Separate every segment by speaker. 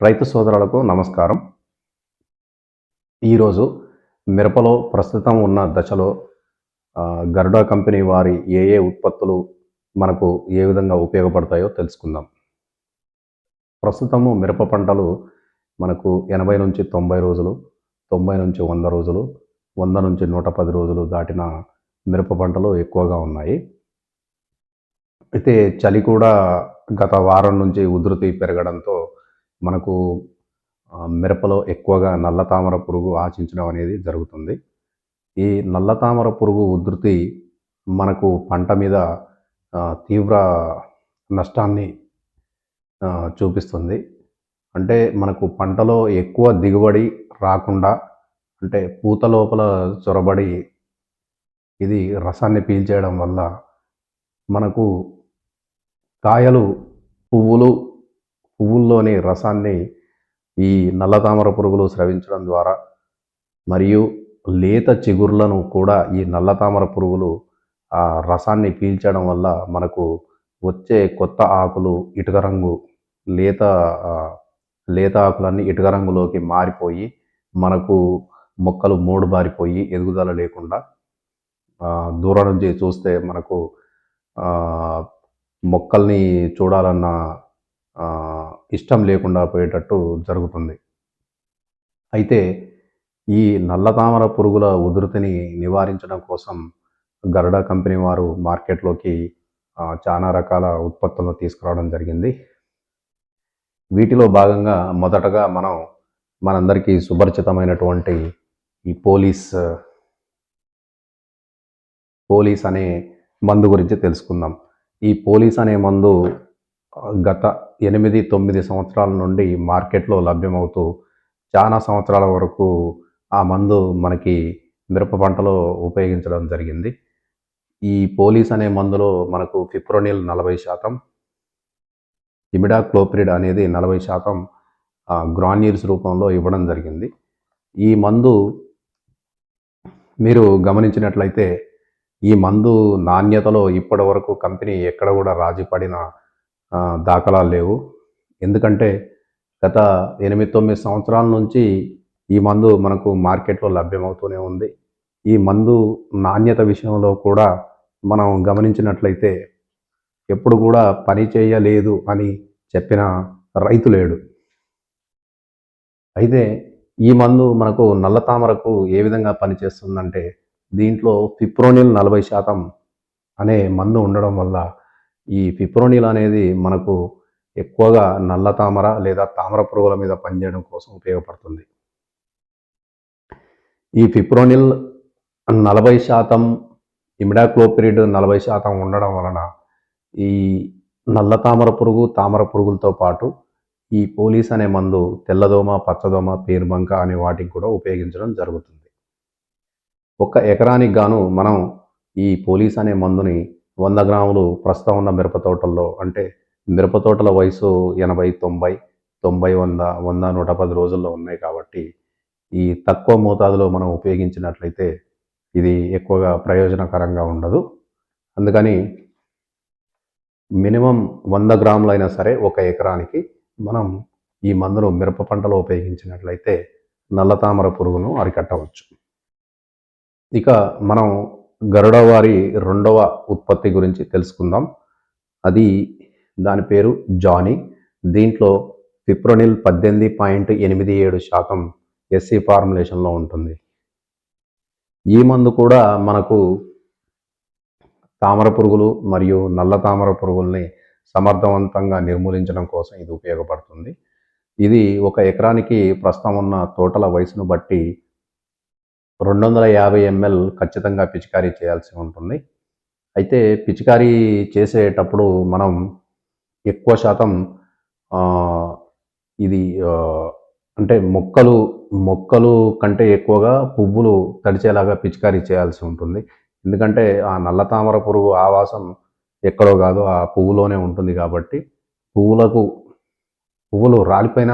Speaker 1: రైతు సోదరులకు నమస్కారం. ఈరోజు మిరపలో ప్రస్తుతం ఉన్న దశలో గరుడా కంపెనీ వారి ఏ ఏ ఉత్పత్తులు మనకు ఏ విధంగా ఉపయోగపడతాయో తెలుసుకుందాం. ప్రస్తుతము మిరప పంటలు మనకు ఎనభై నుంచి తొంభై రోజులు తొంభై నుంచి వంద రోజులు వంద నుంచి నూట పది రోజులు దాటిన మిరప పంటలు ఎక్కువగా ఉన్నాయి. అయితే చలి కూడా గత వారం నుంచి ఉధృతి పెరగడంతో మనకు మిరపలో ఎక్కువగా నల్ల తామర పురుగు ఆశించడం అనేది జరుగుతుంది. ఈ నల్ల తామర పురుగు ఉధృతి మనకు పంట మీద తీవ్ర నష్టాన్ని చూపిస్తుంది. అంటే మనకు పంటలో ఎక్కువ దిగుబడి రాకుండా అంటే పూత లోపల చొరబడి ఇది రసాన్ని పీల్చేయడం వల్ల మనకు కాయలు పువ్వులు పువ్వుల్లోని రసాన్ని ఈ నల్ల తామర పురుగులు స్రవించడం ద్వారా మరియు లేత చిగుర్లను కూడా ఈ నల్ల తామర పురుగులు ఆ రసాన్ని పీల్చడం వల్ల మనకు వచ్చే కొత్త ఆకులు ఇటుక రంగు లేత లేత ఆకులన్నీ ఇటుక రంగులోకి మారిపోయి మనకు మొక్కలు మూడు బారిపోయి ఎదుగుదల లేకుండా దూరం నుంచి చూస్తే మనకు మొక్కల్ని చూడాలన్న ఇష్టం లేకుండా పోయేటట్టు జరుగుతుంది. అయితే ఈ నల్ల తామర పురుగుల ఉధృతిని నివారించడం కోసం గరుడ కంపెనీ వారు మార్కెట్లోకి చాలా రకాల ఉత్పత్తులను తీసుకురావడం జరిగింది. వీటిలో భాగంగా మొదటగా మనం మనందరికీ సుపరిచితమైనటువంటి ఈ పోలీస్ పోలీస్ అనే మందు గురించి తెలుసుకుందాం. ఈ పోలీస్ అనే మందు గత ఎనిమిది తొమ్మిది సంవత్సరాల నుండి మార్కెట్లో లభ్యమవుతూ చాలా సంవత్సరాల వరకు ఆ మందు మనకి మిరప పంటలో ఉపయోగించడం జరిగింది. ఈ పోలీస్ అనే మందులో మనకు ఫిప్రోనిల్ నలభై శాతం ఇమిడాక్లోప్రిడ్ అనేది నలభై శాతం గ్రాన్యూర్స్ రూపంలో ఇవ్వడం జరిగింది. ఈ మందు మీరు గమనించినట్లయితే ఈ మందు నాణ్యతలో ఇప్పటి వరకు కంపెనీ ఎక్కడ కూడా రాజీ పడిన దాఖలాలు లేవు. ఎందుకంటే గత ఎనిమిది తొమ్మిది సంవత్సరాల నుంచి ఈ మందు మనకు మార్కెట్లో లభ్యమవుతూనే ఉంది. ఈ మందు నాణ్యత విషయంలో కూడా మనం గమనించినట్లయితే ఎప్పుడు కూడా పని చేయలేదు అని చెప్పిన రైతు లేడు. అయితే ఈ మందు మనకు నల్ల తామరకు ఏ విధంగా పనిచేస్తుందంటే దీంట్లో ఫిప్రోనిల్ నలభై శాతం అనే మందు ఉండడం వల్ల ఈ పిప్రోనిల్ అనేది మనకు ఎక్కువగా నల్ల తామర లేదా తామర పురుగుల మీద పనిచేయడం కోసం ఉపయోగపడుతుంది. ఈ ఫిప్రోనిల్ నలభై శాతం ఇమిడాక్లోపిరిడ్ నలభై శాతం ఉండడం వలన ఈ నల్ల తామర పురుగు తామర పురుగులతో పాటు ఈ పోలీస్ అనే మందు తెల్లదోమ పచ్చదోమ పేరుబంక అనే వాటికి కూడా ఉపయోగించడం జరుగుతుంది. ఒక ఎకరానికి గాను మనం ఈ పోలీస్ అనే మందుని వంద గ్రాములు ప్రస్తుతం ఉన్న మిరప తోటల్లో అంటే మిరప తోటల వయసు ఎనభై తొంభై తొంభై వంద వంద నూట పది రోజుల్లో ఉన్నాయి కాబట్టి ఈ తక్కువ మోతాదులో మనం ఉపయోగించినట్లయితే ఇది ఎక్కువగా ప్రయోజనకరంగా ఉండదు. అందుకని మినిమం వంద గ్రాములైనా సరే ఒక ఎకరానికి మనం ఈ మందును మిరప పంటలో ఉపయోగించినట్లయితే నల్ల తామర పురుగును అరికట్టవచ్చు. ఇక మనం గరుడ వారి రెండవ ఉత్పత్తి గురించి తెలుసుకుందాం. అది దాని పేరు జానీ. దీంట్లో ఫిప్రోనిల్ పద్దెనిమిది పాయింట్ ఎనిమిది ఏడు శాతం ఎస్సీ ఫార్ములేషన్లో ఉంటుంది. ఈ మందు కూడా మనకు తామర పురుగులు మరియు నల్ల తామర పురుగుల్ని సమర్థవంతంగా నిర్మూలించడం కోసం ఇది ఉపయోగపడుతుంది. ఇది ఒక ఎకరానికి ప్రస్తుతం ఉన్న తోటల వయసును బట్టి రెండు వందల యాభై ఎంఎల్ ఖచ్చితంగా పిచికారీ చేయాల్సి ఉంటుంది. అయితే పిచికారీ చేసేటప్పుడు మనం ఎక్కువ శాతం ఇది అంటే మొక్కలు మొక్కలు కంటే ఎక్కువగా పువ్వులు తడిచేలాగా పిచికారీ చేయాల్సి ఉంటుంది. ఎందుకంటే ఆ నల్ల తామర పురుగు ఆవాసం ఎక్కడో కాదు ఆ పువ్వులోనే ఉంటుంది కాబట్టి పువ్వులకు పువ్వులు రాలిపోయిన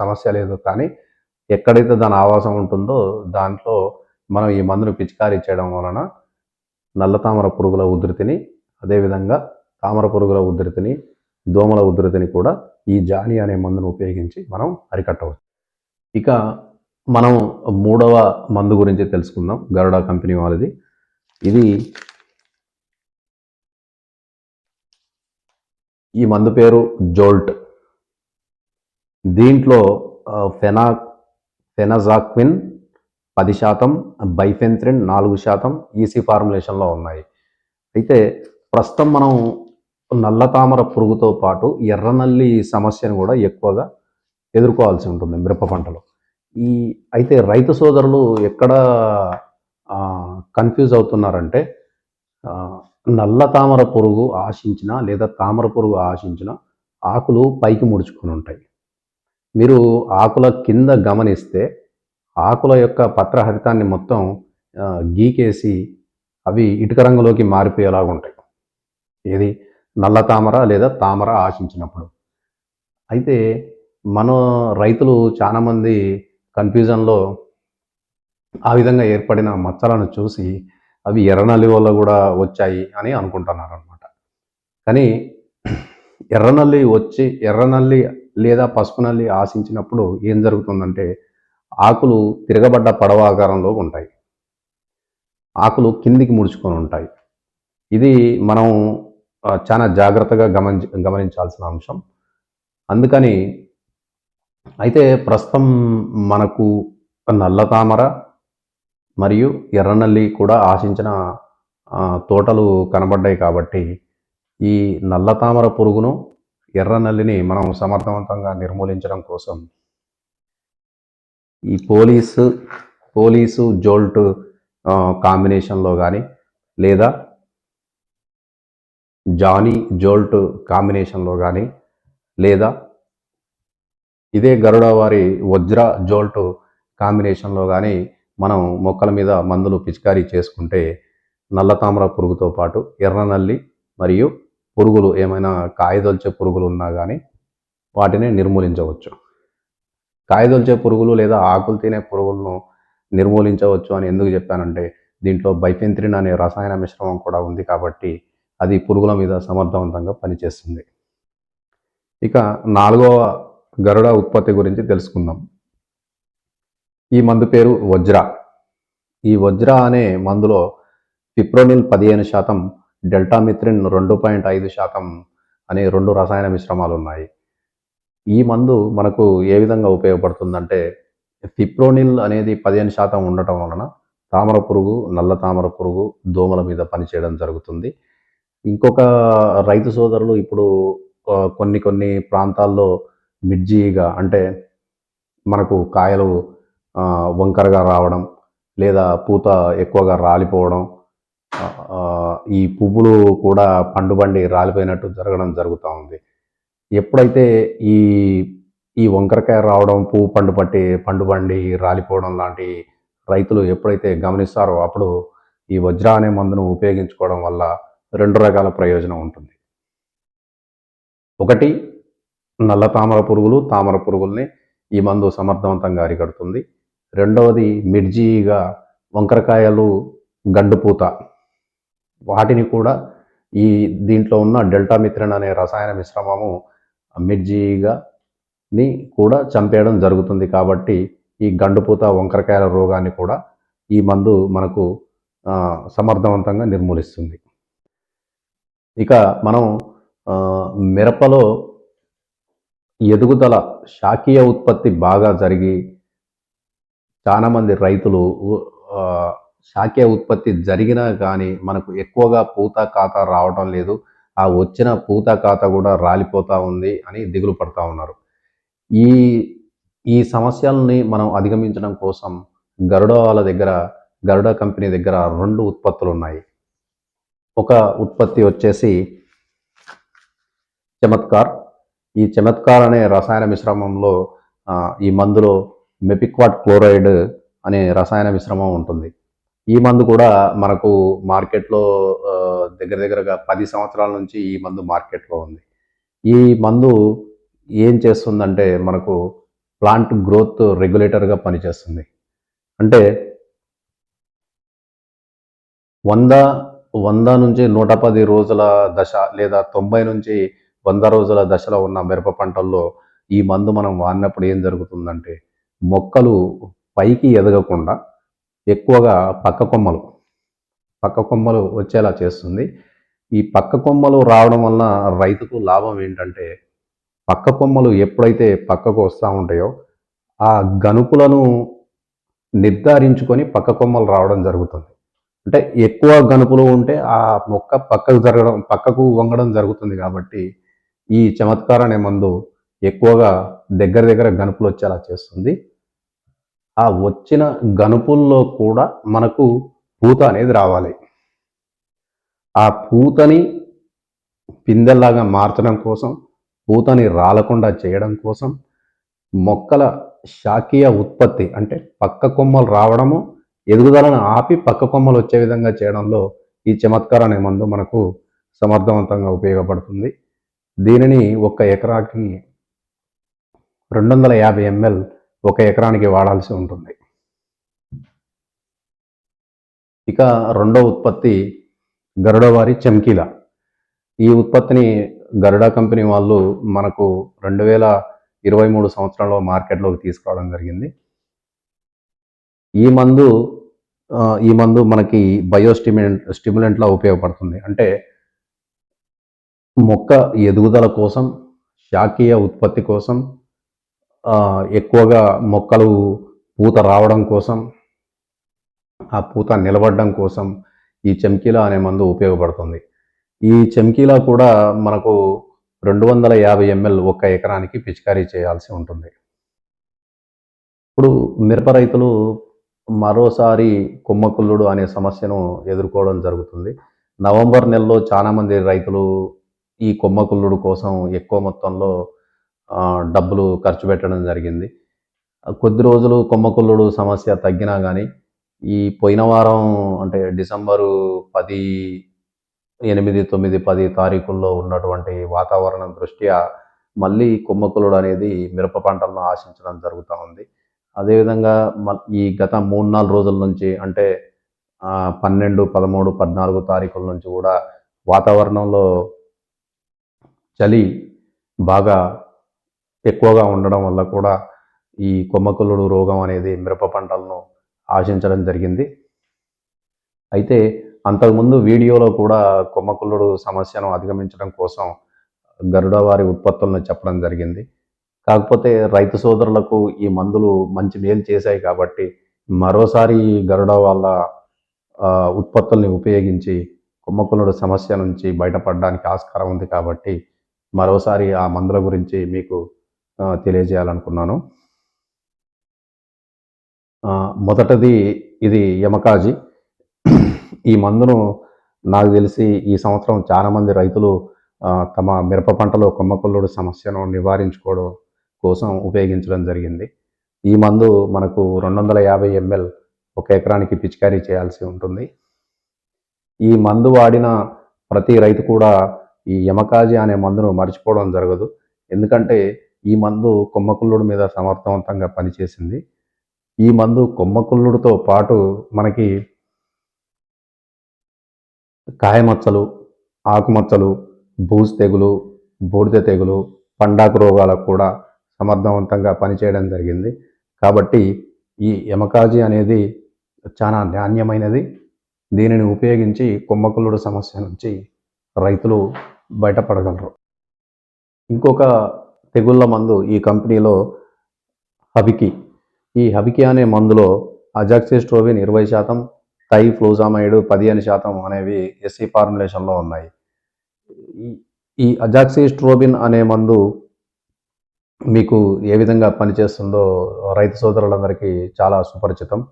Speaker 1: సమస్య లేదు. కానీ ఎక్కడైతే దాని ఆవాసం ఉంటుందో దాంట్లో మనం ఈ మందును పిచికారీ చేయడం వలన నల్ల తామర పురుగుల ఉధృతిని అదేవిధంగా తామర పురుగుల ఉధృతిని దోమల ఉధృతిని కూడా ఈ జాని అనే మందును ఉపయోగించి మనం అరికట్టవచ్చు. ఇక మనం మూడవ మందు గురించి తెలుసుకుందాం గరుడా కంపెనీ వాళ్ళది. ఇది ఈ మందు పేరు జోల్ట్. దీంట్లో ఫెనాక్ ఫెనా ఫెనజాక్విన్ పది శాతం బైఫెన్త్రిన్ నాలుగు శాతం ఈసీ ఫార్ములేషన్లో ఉన్నాయి. అయితే ప్రస్తుతం మనం నల్ల తామర పురుగుతో పాటు ఎర్రనల్లి సమస్యను కూడా ఎక్కువగా ఎదుర్కోవాల్సి ఉంటుంది మిరప పంటలో. ఈ అయితే రైతు సోదరులు ఎక్కడ కన్ఫ్యూజ్ అవుతున్నారంటే నల్ల తామర పురుగు ఆశించిన లేదా తామర పురుగు ఆశించిన ఆకులు పైకి ముడుచుకొని ఉంటాయి. మీరు ఆకుల కింద గమనిస్తే ఆకుల యొక్క పత్రహరితాన్ని మొత్తం గీకేసి అవి ఇటుక రంగులోకి మారిపోయేలాగా ఉంటాయి. ఏది? నల్ల తామర లేదా తామర ఆశించినప్పుడు. అయితే మన రైతులు చాలామంది కన్ఫ్యూజన్లో ఆ విధంగా ఏర్పడిన మచ్చలను చూసి అవి ఎర్రనల్లి వల్ల కూడా వచ్చాయి అని అనుకుంటున్నారు అనమాట కానీ ఎర్రనల్లి వచ్చి ఎర్రనల్లి లేదా పసుపు నల్లి ఆశించినప్పుడు ఏం జరుగుతుందంటే ఆకులు తిరగబడ్డ పడవ ఆకారంలో ఉంటాయి. ఆకులు కిందికి ముడుచుకొని ఉంటాయి. ఇది మనం చాలా జాగ్రత్తగా గమనించ గమనించాల్సిన అంశం. అందుకని అయితే ప్రస్తుతం మనకు నల్ల తామర మరియు ఎర్రనల్లి కూడా ఆశించిన తోటలు కనబడ్డాయి కాబట్టి ఈ నల్ల తామర పురుగును ఎర్రనల్లిని మనం సమర్థవంతంగా నిర్మూలించడం కోసం ఈ పోలీసు పోలీసు జోల్ట్ కాంబినేషన్లో కానీ లేదా జానీ జోల్ట్ కాంబినేషన్లో కానీ లేదా ఇదే గరుడ వారి వజ్ర జోల్ట్ కాంబినేషన్లో కానీ మనం మొక్కల మీద మందులు పిచికారీ చేసుకుంటే నల్ల తామర పురుగుతో పాటు ఎర్రనల్లి మరియు పురుగులు ఏమైనా కాయదొల్చే పురుగులు ఉన్నా కానీ వాటిని నిర్మూలించవచ్చు. కాయదొల్చే పురుగులు లేదా ఆకులు తినే పురుగులను నిర్మూలించవచ్చు అని ఎందుకు చెప్పానంటే దీంట్లో బైఫెంత్రిన్ అనే రసాయన మిశ్రమం కూడా ఉంది కాబట్టి అది పురుగుల మీద సమర్థవంతంగా పనిచేస్తుంది. ఇక నాలుగవ గరుడ ఉత్పత్తి గురించి తెలుసుకుందాం. ఈ మందు పేరు వజ్ర. ఈ వజ్ర అనే మందులో పిప్రోనిల్ పదిహేను శాతం డెల్టామిత్రిన్ రెండు పాయింట్ ఐదు శాతం అనే రెండు రసాయన మిశ్రమాలు ఉన్నాయి ఈ మందు మనకు ఏ విధంగా ఉపయోగపడుతుందంటే ఫిప్రోనిల్ అనేది పదిహేను శాతం ఉండటం వలన తామర పురుగు నల్ల తామర పురుగు దోమల మీద పనిచేయడం జరుగుతుంది. ఇంకొక రైతు సోదరులు ఇప్పుడు కొన్ని కొన్ని ప్రాంతాల్లో మిర్జీగా అంటే మనకు కాయలు వంకరగా రావడం లేదా పూత ఎక్కువగా రాలిపోవడం ఈ పువ్వులు కూడా పండుబండి రాలిపోయినట్టు జరగడం జరుగుతూ ఉంది. ఎప్పుడైతే ఈ ఈ వంకరకాయ రావడం పువ్వు పండు పట్టి పండుబండి రాలిపోవడం లాంటి రైతులు ఎప్పుడైతే గమనిస్తారో అప్పుడు ఈ వజ్ర అనే మందును ఉపయోగించుకోవడం వల్ల రెండు రకాల ప్రయోజనం ఉంటుంది. ఒకటి నల్ల తామర పురుగులు తామర పురుగుల్ని ఈ మందు సమర్థవంతంగా అరికడుతుంది. రెండవది మిర్జీగా వంకరకాయలు గండుపూత వాటిని కూడా ఈ దీంట్లో ఉన్న డెల్టా మిత్రన్ అనే రసాయన మిశ్రమము మిర్జీగాని కూడా చంపేయడం జరుగుతుంది కాబట్టి ఈ గండుపూత వంకరకాయల రోగాన్ని కూడా ఈ మందు మనకు సమర్థవంతంగా నిర్మూలిస్తుంది. ఇక మనం మిరపలో ఎదుగుదల శాఖీయ ఉత్పత్తి బాగా జరిగి చాలామంది రైతులు శాఖీయ ఉత్పత్తి జరిగినా కానీ మనకు ఎక్కువగా పూత ఖాతా రావడం లేదు. ఆ వచ్చిన పూత ఖాతా కూడా రాలిపోతూ ఉంది అని దిగులు పడతా ఉన్నారు. ఈ ఈ సమస్యల్ని మనం అధిగమించడం కోసం గరుడ వాళ్ళ దగ్గర గరుడ కంపెనీ దగ్గర రెండు ఉత్పత్తులు ఉన్నాయి. ఒక ఉత్పత్తి వచ్చేసి చమత్కార్. ఈ చమత్కార్ అనే రసాయన మిశ్రమంలో ఈ మందులో మెపిక్వాట్ క్లోరైడ్ అనే రసాయన మిశ్రమం ఉంటుంది. ఈ మందు కూడా మనకు మార్కెట్లో దగ్గర దగ్గరగా పది సంవత్సరాల నుంచి ఈ మందు మార్కెట్లో ఉంది. ఈ మందు ఏం చేస్తుందంటే మనకు ప్లాంట్ గ్రోత్ రెగ్యులేటర్గా పనిచేస్తుంది. అంటే వంద వంద నుంచి నూట పది రోజుల దశ లేదా తొంభై నుంచి వంద రోజుల దశలో ఉన్న మిరప పంటల్లో ఈ మందు మనం వాడినప్పుడు ఏం జరుగుతుందంటే మొక్కలు పైకి ఎదగకుండా ఎక్కువగా పక్క కొమ్మలు పక్క కొమ్మలు వచ్చేలా చేస్తుంది. ఈ పక్క కొమ్మలు రావడం వలన రైతుకు లాభం ఏంటంటే పక్క కొమ్మలు ఎప్పుడైతే పక్కకు వస్తూ ఉంటాయో ఆ గనుపులను నిర్ధారించుకొని పక్క కొమ్మలు రావడం జరుగుతుంది. అంటే ఎక్కువ గనుపులు ఉంటే ఆ మొక్క పక్కకు జరగడం పక్కకు వంగడం జరుగుతుంది కాబట్టి ఈ చమత్కార అనే మందు ఎక్కువగా దగ్గర దగ్గర గనుపులు వచ్చేలా చేస్తుంది. ఆ వచ్చిన గనుపుల్లో కూడా మనకు పూత అనేది రావాలి. ఆ పూతని పిందెల్లాగా మార్చడం కోసం పూతని రాలకుండా చేయడం కోసం మొక్కల శాఖీయ ఉత్పత్తి అంటే పక్క కొమ్మలు రావడము ఎదుగుదలను ఆపి పక్క కొమ్మలు వచ్చే విధంగా చేయడంలో ఈ చమత్కార అనే మందు మనకు సమర్థవంతంగా ఉపయోగపడుతుంది. దీనిని ఒక ఎకరాకి రెండు వందల యాభై ఎంఎల్ ఒక ఎకరానికి వాడాల్సి ఉంటుంది. ఇక రెండో ఉత్పత్తి గరుడవారి చమ్కీల ఈ ఉత్పత్తిని గరుడ కంపెనీ వాళ్ళు మనకు రెండు వేల ఇరవై మూడు సంవత్సరంలో మార్కెట్లోకి తీసుకురావడం జరిగింది. ఈ మందు ఈ మందు మనకి బయోస్టిమ్యులెంట్ స్టిమ్యులెంట్లా ఉపయోగపడుతుంది. అంటే మొక్క ఎదుగుదల కోసం శాకీయ ఉత్పత్తి కోసం ఎక్కువగా మొక్కలు పూత రావడం కోసం ఆ పూత నిలబడడం కోసం ఈ చెమ్కీలా అనే మందు ఉపయోగపడుతుంది. ఈ చెమ్కీలా కూడా మనకు రెండు వందల యాభై ఎంఎల్ ఒక్క ఎకరానికి పిచికారీ చేయాల్సి ఉంటుంది. ఇప్పుడు మిరప రైతులు మరోసారి కొమ్మకుల్లుడు అనే సమస్యను ఎదుర్కోవడం జరుగుతుంది. నవంబర్ నెలలో చాలామంది రైతులు ఈ కొమ్మకుల్లుడు కోసం ఎక్కువ మొత్తంలో డబ్బులు ఖర్చు పెట్టడం జరిగింది. కొద్ది రోజులు కొమ్మకుల్లుడు సమస్య తగ్గినా కానీ ఈ పోయిన వారం అంటే డిసెంబరు పది ఎనిమిది తొమ్మిది పది తారీఖుల్లో ఉన్నటువంటి వాతావరణం దృష్ట్యా మళ్ళీ కొమ్మకులుడు అనేది మిరప పంటలను ఆశించడం జరుగుతూ ఉంది. అదేవిధంగా మ- ఈ గత మూడు నాలుగు రోజుల నుంచి అంటే పన్నెండు పదమూడు పద్నాలుగు తారీఖుల నుంచి కూడా వాతావరణంలో చలి బాగా ఎక్కువగా ఉండడం వల్ల కూడా ఈ కొమ్మకుల్లుడు రోగం అనేది మిరప పంటలను ఆశించడం జరిగింది. అయితే అంతకుముందు వీడియోలో కూడా కొమ్మకుల్లుడు సమస్యను అధిగమించడం కోసం గరుడ వారి ఉత్పత్తులను చెప్పడం జరిగింది. కాకపోతే రైతు సోదరులకు ఈ మందులు మంచి మేలు చేశాయి కాబట్టి మరోసారి గరుడ వాళ్ళ ఉత్పత్తుల్ని ఉపయోగించి కొమ్మకుల్లుడు సమస్య నుంచి బయటపడడానికి ఆస్కారం ఉంది కాబట్టి మరోసారి ఆ మందుల గురించి మీకు తెలియజేయాలనుకున్నాను. మొదటది ఇది యమకాజీ. ఈ మందును నాకు తెలిసి ఈ సంవత్సరం చాలామంది రైతులు తమ మిరప పంటలో కొమ్మకొల్లుడు సమస్యను నివారించుకోవడం కోసం ఉపయోగించడం జరిగింది. ఈ మందు మనకు రెండు వందల యాభై ఎంఎల్ ఒక ఎకరానికి పిచికారీ చేయాల్సి ఉంటుంది. ఈ మందు వాడిన ప్రతి రైతు కూడా ఈ యమకాజీ అనే మందును మర్చిపోవడం జరగదు. ఎందుకంటే ఈ మందు కొమ్మకుల్లుడు మీద సమర్థవంతంగా పనిచేసింది. ఈ మందు కొమ్మకుల్లుడితో పాటు మనకి కాయమచ్చలు ఆకుమచ్చలు బూజు తెగులు బూడిద తెగులు పండాకు రోగాలకు కూడా సమర్థవంతంగా పనిచేయడం జరిగింది. కాబట్టి ఈ యమకాజీ అనేది చాలా నాణ్యమైనది. దీనిని ఉపయోగించి కొమ్మకుల్లుడు సమస్య నుంచి రైతులు బయటపడగలరు. ఇంకొక తెగుళ్ళ మందు ఈ కంపెనీలో హబికి. ఈ హబికి అనే మందులో అజాక్సిస్ట్రోవిన్ ఇరవై శాతం టై ఫ్లూజామైడ్ పదిహేను శాతం అనేవి ఎస్సీ ఫార్ములేషన్లో ఉన్నాయి. ఈ- ఈ అజాక్సిస్ట్రోబిన్ అనే మందు మీకు ఏ విధంగా పనిచేస్తుందో రైతు సోదరులందరికీ చాలా సుపరిచితం.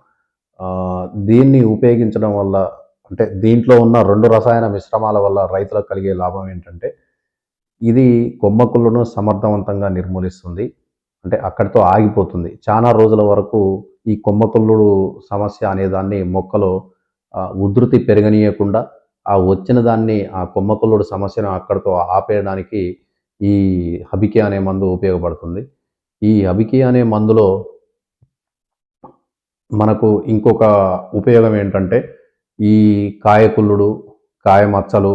Speaker 1: దీన్ని ఉపయోగించడం వల్ల అంటే దీంట్లో ఉన్న రెండు రసాయన మిశ్రమాల వల్ల రైతులకు కలిగే లాభం ఏంటంటే ఇది కొమ్మకులను సమర్థవంతంగా నిర్మూలిస్తుంది. అంటే అక్కడితో ఆగిపోతుంది. చాలా రోజుల వరకు ఈ కొమ్మకుల్లుడు సమస్య అనేదాన్ని మొక్కలో ఉధృతి పెరగనీయకుండా ఆ వచ్చిన దాన్ని ఆ కొమ్మకుల్లుడు సమస్యను అక్కడితో ఆపేయడానికి ఈ హబికి అనే మందు ఉపయోగపడుతుంది. ఈ హబికి అనే మందులో మనకు ఇంకొక ఉపయోగం ఏంటంటే ఈ కాయకుల్లుడు కాయ మచ్చలు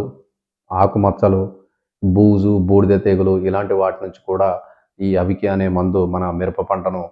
Speaker 1: బూజు బూడిద తెగులు ఇలాంటి వాటి నుంచి కూడా ఈ అవికి అనే మందు మన మిరప పంటను